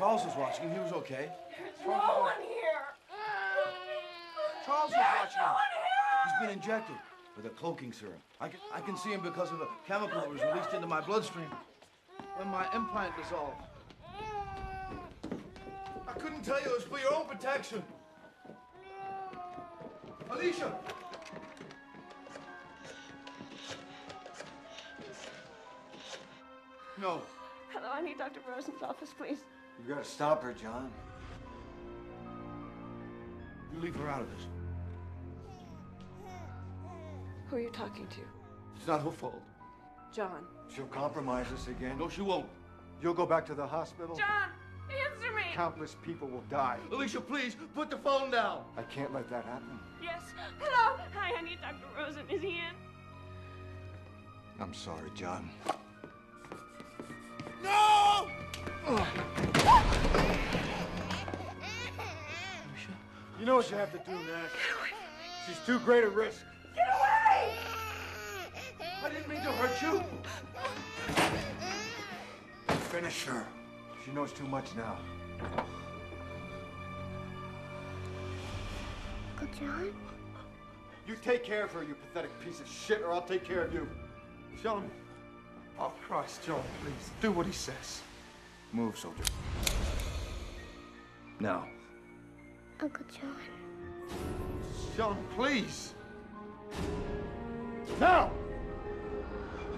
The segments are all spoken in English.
Charles was watching. He was okay. There's Charles no one here. Charles is was watching. No He's been injected with a cloaking serum. I can, I can see him because of a chemical that was released into my bloodstream when my implant dissolved. I couldn't tell you it was for your own protection. Alicia! No. Hello, I need Dr. Rosen's office, please. You've gotta stop her, John. You leave her out of this. Who are you talking to? It's not her fault. John. She'll compromise us again. No, she won't. You'll go back to the hospital. John, answer me. Countless people will die. Alicia, please, put the phone down. I can't let that happen. Yes. Hello. Hi, I need Dr. Rosen. Is he in? I'm sorry, John. No! Alicia, you know what you have to do, Nash. She's too great a risk. Get away! I didn't mean to hurt you. Finish her. She knows too much now. Uncle John? You take care of her, you pathetic piece of shit, or I'll take care of you. John. Oh, Christ, John, please. Do what he says. Move, soldier. Now. Uncle John. John, please. Now!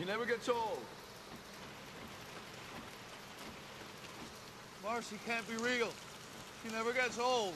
She never gets old. Marcy can't be real. She never gets old.